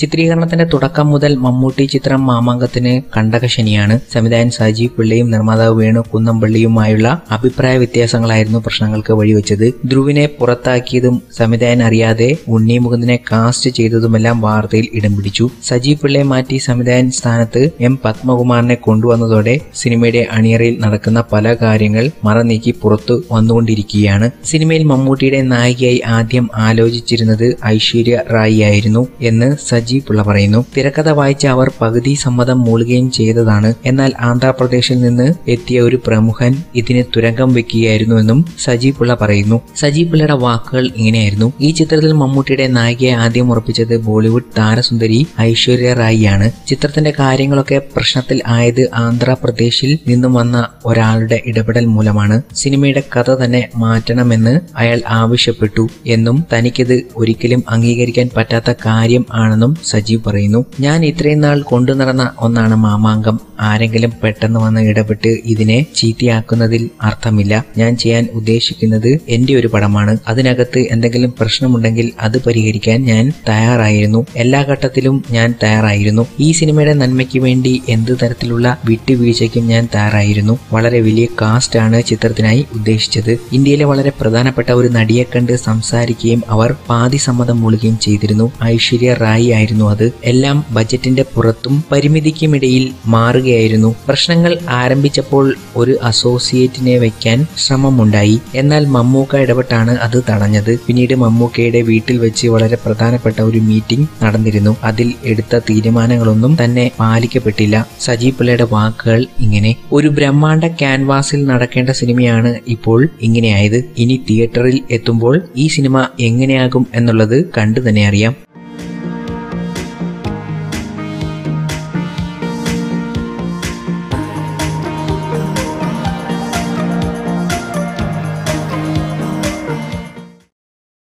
ചിത്രീകരണത്തിന്റെ തുടക്കം മുതൽ മമ്മൂട്ടി ചിത്രം മാമാങ്കത്തിന് കണ്ടകശനിയാണ് സംവിധായകൻ സജീവ് പിള്ളയും നിർമ്മാതാവ് വേണു കുന്നംപള്ളിയുമായുള്ള അഭിപ്രായ വ്യത്യാസങ്ങളായിരുന്നു പ്രശ്നങ്ങൾക്ക് വഴിവെച്ചത്. ധ്രുവിനെ പുറത്താക്കിയതും സംവിധായകൻ അറിയാതെ ഉണ്ണി മുകുന്ദനെ കാസ്റ്റ് ചെയ്തതുമെല്ലാം വാർത്തയിൽ ഇടം പിടിച്ചു. സജീവ് പിള്ളയെ മാറ്റി സംവിധായകൻ സ്ഥാനത്ത് എം പത്മകുമാറിനെ കൊണ്ടുവന്നതോടെ സിനിമയുടെ അണിയറയിൽ നടക്കുന്ന പല കാര്യങ്ങൾ മറനീക്കി പുറത്തു വന്നുകൊണ്ടിരിക്കുകയാണ്. സിനിമയിൽ മമ്മൂട്ടിയുടെ നായികയായി ആദ്യം ആലോചിച്ചിരുന്നത് ഐശ്വര്യ റായി ആയിരുന്നു എന്ന് സജീവ് പിള്ള പറയുന്നു. തിരക്കഥ വായിച്ച അവർ പകുതി സമ്മതം മൂളുകയും ചെയ്തതാണ്. എന്നാൽ ആന്ധ്രാപ്രദേശിൽ നിന്ന് എത്തിയ ഒരു പ്രമുഖൻ ഇതിന് തുരങ്കം വെക്കുകയായിരുന്നുവെന്നും സജീവ് പിള്ള പറയുന്നു. സജീവ് പിള്ളയുടെ വാക്കുകൾ ഇങ്ങനെയായിരുന്നു. ഈ ചിത്രത്തിൽ മമ്മൂട്ടിയുടെ നായികയെ ആദ്യം ഉറപ്പിച്ചത് ബോളിവുഡ് താരസുന്ദരി ഐശ്വര്യ റായിയാണ്. ചിത്രത്തിന്റെ കാര്യങ്ങളൊക്കെ പ്രശ്നത്തിൽ ആയത് ആന്ധ്രാപ്രദേശിൽ നിന്നും വന്ന ഒരാളുടെ ഇടപെടൽ മൂലമാണ്. സിനിമയുടെ കഥ തന്നെ മാറ്റണമെന്ന് അയാൾ ആവശ്യപ്പെട്ടു എന്നും തനിക്കിത് ഒരിക്കലും അംഗീകരിക്കാൻ പറ്റാത്ത കാര്യം ആണെന്നും സജീവ് പറയുന്നു ഞാൻ ഇത്രയും നാൾ കൊണ്ടു നടന്ന ഒന്നാണ് മാമാങ്കം. ആരെങ്കിലും പെട്ടെന്ന് വന്ന് ഇടപെട്ട് ഇതിനെ ചീത്തയാക്കുന്നതിൽ അർത്ഥമില്ല. ഞാൻ ചെയ്യാൻ ഉദ്ദേശിക്കുന്നത് എന്റെ ഒരു പടമാണ്. അതിനകത്ത് എന്തെങ്കിലും പ്രശ്നമുണ്ടെങ്കിൽ അത് പരിഹരിക്കാൻ ഞാൻ തയ്യാറായിരുന്നു. എല്ലാ ഘട്ടത്തിലും ഞാൻ തയ്യാറായിരുന്നു. ഈ സിനിമയുടെ നന്മയ്ക്ക് വേണ്ടി എന്ത് തരത്തിലുള്ള വിട്ടുവീഴ്ചയ്ക്കും ഞാൻ തയ്യാറായിരുന്നു. വളരെ വലിയ കാസ്റ്റ് ആണ് ചിത്രത്തിനായി ഉദ്ദേശിച്ചത്. ഇന്ത്യയിലെ വളരെ പ്രധാനപ്പെട്ട ഒരു നടിയെ കണ്ട് സംസാരിക്കുകയും അവർ പാതി സമ്മതം മൂളുകയും ചെയ്തിരുന്നു. ഐശ്വര്യ റായി ആയിരുന്നു അത്. എല്ലാം ബജറ്റിന്റെ പുറത്തും പരിമിതിക്കുമിടയിൽ മാറുകയായിരുന്നു. പ്രശ്നങ്ങൾ ആരംഭിച്ചപ്പോൾ ഒരു അസോസിയേറ്റിനെ വയ്ക്കാൻ ശ്രമമുണ്ടായി. എന്നാൽ മമ്മൂക്ക ഇടപെട്ടാണ് അത് തടഞ്ഞത്. പിന്നീട് മമ്മൂക്കയുടെ വീട്ടിൽ വെച്ച് വളരെ പ്രധാനപ്പെട്ട ഒരു മീറ്റിംഗ് നടന്നിരുന്നു. അതിൽ എടുത്ത തീരുമാനങ്ങളൊന്നും തന്നെ പാലിക്കപ്പെട്ടില്ല. സജീവ് പിള്ളയുടെ വാക്കുകൾ ഇങ്ങനെ ഒരു ബ്രഹ്മാണ്ഡ ക്യാൻവാസിൽ നടക്കേണ്ട സിനിമയാണ് ഇപ്പോൾ ഇങ്ങനെയായത്. ഇനി തിയേറ്ററിൽ എത്തുമ്പോൾ ഈ സിനിമ എങ്ങനെയാകും എന്നുള്ളത് കണ്ടു തന്നെ അറിയാം.